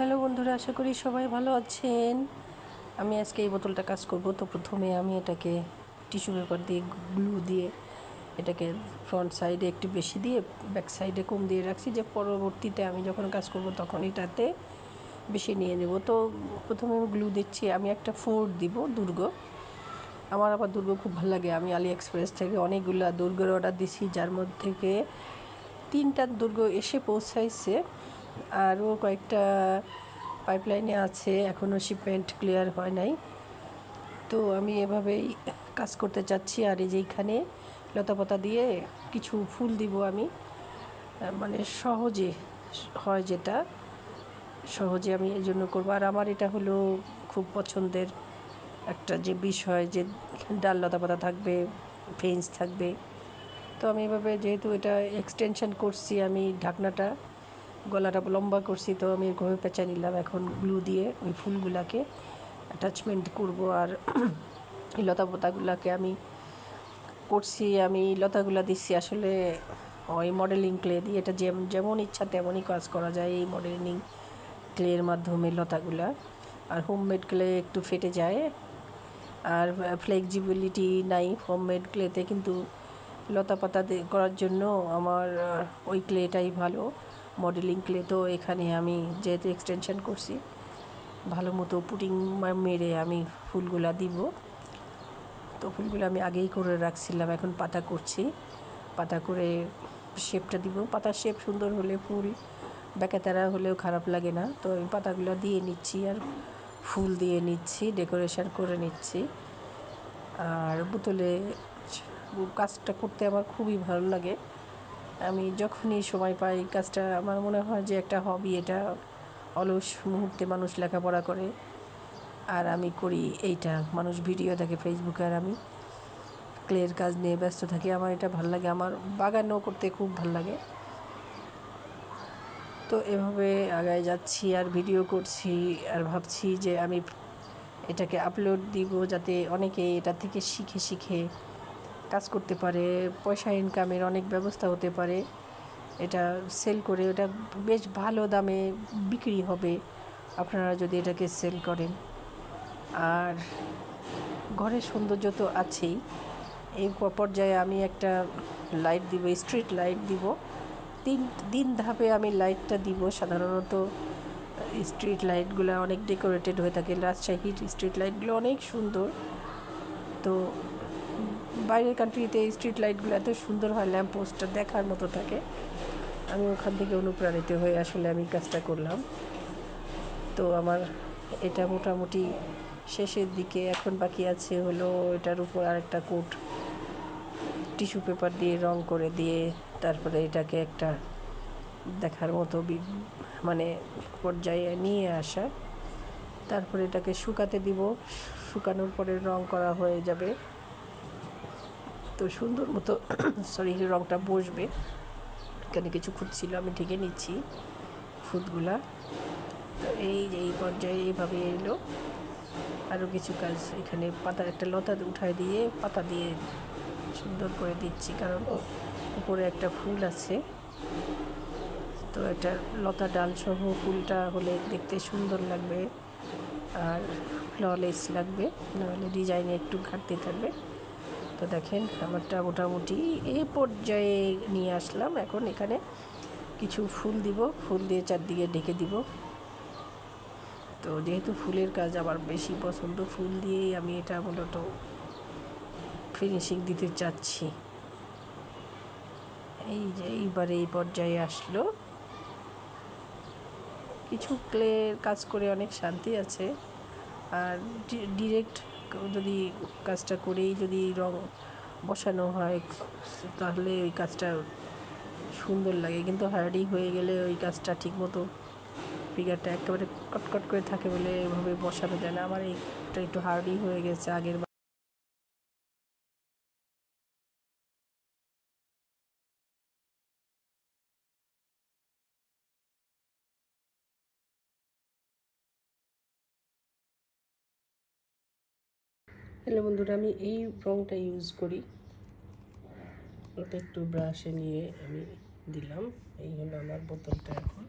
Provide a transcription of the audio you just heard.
Hello বন্ধুরা, আশা করি সবাই ভালো আছেন। আমি আজকে এই বোতলটা কাজ করব। তো প্রথমে আমি এটাকে টিস্যু পেপার দিয়ে, গ্লু দিয়ে এটাকে ফ্রন্ট সাইডে একটু বেশি দিয়ে ব্যাক সাইডে কম দিয়ে রাখছি। যে পরবর্তীতে আমি যখন কাজ করব তখন এটাতে বেশি নিয়ে নেব। তো প্রথমে আমি গ্লু দিচ্ছি। আমি একটা ফোর দিব, দুর্গ। আমার আবার দুর্গ খুব ভালো লাগে। আমি আলি এক্সপ্রেস থেকে অনেকগুলো দুর্গের অর্ডার দিছি, যার মধ্যে থেকে তিনটা দুর্গ এসে পৌঁছাইছে। আরও কয়েকটা পাইপলাইনে আছে এখনও শিপমেন্ট ক্লিয়ার হয় নাই। তো আমি এভাবেই কাজ করতে চাচ্ছি, আর এই যে এইখানে লতাপাতা দিয়ে কিছু ফুল দিব আমি মানে সহজে হয় যেটা, সহজে আমি এই জন্য করব। আর আমার এটা হলো খুব পছন্দের একটা যে বিষয় যে ডাল লতাপাতা থাকবে ফেন্স থাকবে। তো আমি এভাবে যেহেতু এটা এক্সটেনশন করছি আমি ঢাকনাটা গলাটা লম্বা করছি তো আমি এরকমভাবে পেঁচা নিলাম এখন গ্লু দিয়ে ওই ফুলগুলাকে অ্যাটাচমেন্ট করব আর এই লতা পাতাগুলাকে আমি করছি, আমি লতাগুলা দিচ্ছি আসলে ওই মডেলিং ক্লে দিয়ে। এটা যেম- যেমন ইচ্ছা তেমনই কাজ করা যায় এই মডেলিং ক্লের মাধ্যমে লতাগুলা। আর হোমমেড ক্লে একটু ফেটে যায়। আর ফ্লেক্সিবিলিটি নাই হোমমেড ক্লেতে কিন্তু লতা পাতা করার জন্য আমার ওই ক্লেটাই ভালো। মডেলিং ক্লে তো এখানে আমি যেহেতু এক্সটেনশন করছি, ভালো মতো পুটিং মেরে আমি ফুলগুলা দিব। তো ফুলগুলো আমি আগেই করে রাখছিলাম, এখন পাতা করছি। পাতা করে শেপটা দিব। পাতার শেপ সুন্দর হলে ফুল, বেকাতারা হলেও খারাপ লাগে না। তো আমি পাতাগুলো দিয়ে নিচ্ছি আর ফুল দিয়ে নিচ্ছি ডেকোরেশন করে নিচ্ছি। আর বোতলে কাজটা করতে আমার খুবই ভালো লাগে। আমি যখনই সময় পাই কাজটা আমার মনে হয় যে একটা হবি এটা অলস মুহূর্তে মানুষ লেখাপড়া করে। আর আমি করি এইটা, মানুষ ভিডিও দেখে ফেসবুকে আর আমি ক্লের কাজ নিয়ে ব্যস্ত থাকি। আমার এটা ভালো লাগে, আমার বাগানও করতে খুব ভালো লাগে। তো এভাবে আগায় যাচ্ছি আর ভিডিও করছি আর ভাবছি যে আমি এটাকে আপলোড দিব যাতে অনেকে এটা থেকে শিখে শিখে কাজ করতে পারে, পয়সা ইনকামের অনেক ব্যবস্থা হতে পারে। এটা সেল করে ওটা বেশ ভালো দামে বিক্রি হবে। আপনারা যদি এটাকে সেল করেন। আর ঘরের সৌন্দর্য তো আছেই। এই পর্যায়ে আমি একটা লাইট দিব স্ট্রিট লাইট দিব। তিন দিন ধাপে আমি লাইটটা দিব। সাধারণত স্ট্রিট লাইটগুলো অনেক ডেকোরেটেড হয়ে থাকে। রাজশাহীর স্ট্রিট লাইটগুলো অনেক সুন্দর। তো বাইরের কান্ট্রিতে এই স্ট্রিট লাইটগুলো এত সুন্দর হয় ল্যাম্প পোস্টটা দেখার মতো থাকে। আমি ওখান থেকে অনুপ্রাণিত হয়ে আসলে আমি কাজটা করলাম। তো আমার এটা মোটামুটি শেষের দিকে, এখন বাকি আছে হলো এটার উপর আরেকটা কোট টিস্যু পেপার দিয়ে রং করে দিয়ে তারপরে এটাকে একটা দেখার মতো মানে পর্যায়ে নিয়ে আসা। তারপরে এটাকে শুকাতে দিব, শুকানোর পরে রং করা হয়ে যাবে। তো সুন্দর মতো সরি রংটা বসবে। এখানে কিছু খুঁত ছিল, আমি ঢেকে নিচ্ছি ফুটগুলা তো এই যে এই পর্যায়ে এইভাবে এলো। আরও কিছু কাজ এখানে পাতা, একটা লতা উঠায় দিয়ে পাতা দিয়ে সুন্দর করে দিচ্ছি, কারণ উপরে একটা ফুল আছে। তো একটা লতা ডাল সহ ফুলটা হলে দেখতে সুন্দর লাগবে। আর ফ্ললেস লাগবে, নাহলে ডিজাইনে একটু ঘাটতি থাকবে। তো দেখেন, আমারটা মোটামুটি এই পর্যায়ে নিয়ে আসলাম। এখন এখানে কিছু ফুল দিব, ফুল দিয়ে চারদিকে ঢেকে দিব। তো যেহেতু ফুলের কাজ আমার বেশি পছন্দ, ফুল দিয়েই আমি এটা মূলত ফিনিশিং দিতে চাচ্ছি। এই যে এইবারে এই পর্যায়ে আসলো। কিছু ক্লের কাজ করে অনেক শান্তি আছে। আর ডিরেক্ট যদি কাজটা করেই যদি রং বসানো হয়, তাহলে ওই কাজটা সুন্দর লাগে। কিন্তু হার্ডি হয়ে গেলে ওই কাজটা ঠিকমতো ফিগারটা একেবারে কটকট করে থাকে বলে এভাবে বসানো যায় না। আমার এইটা একটু হার্ডি হয়ে গেছে আগের হ্যালো বন্ধুরা, আমি এই রঙটা ইউজ করি। এটা একটু ব্রাশে নিয়ে আমি দিলাম। এই হলো আমার বোতলটা এখন।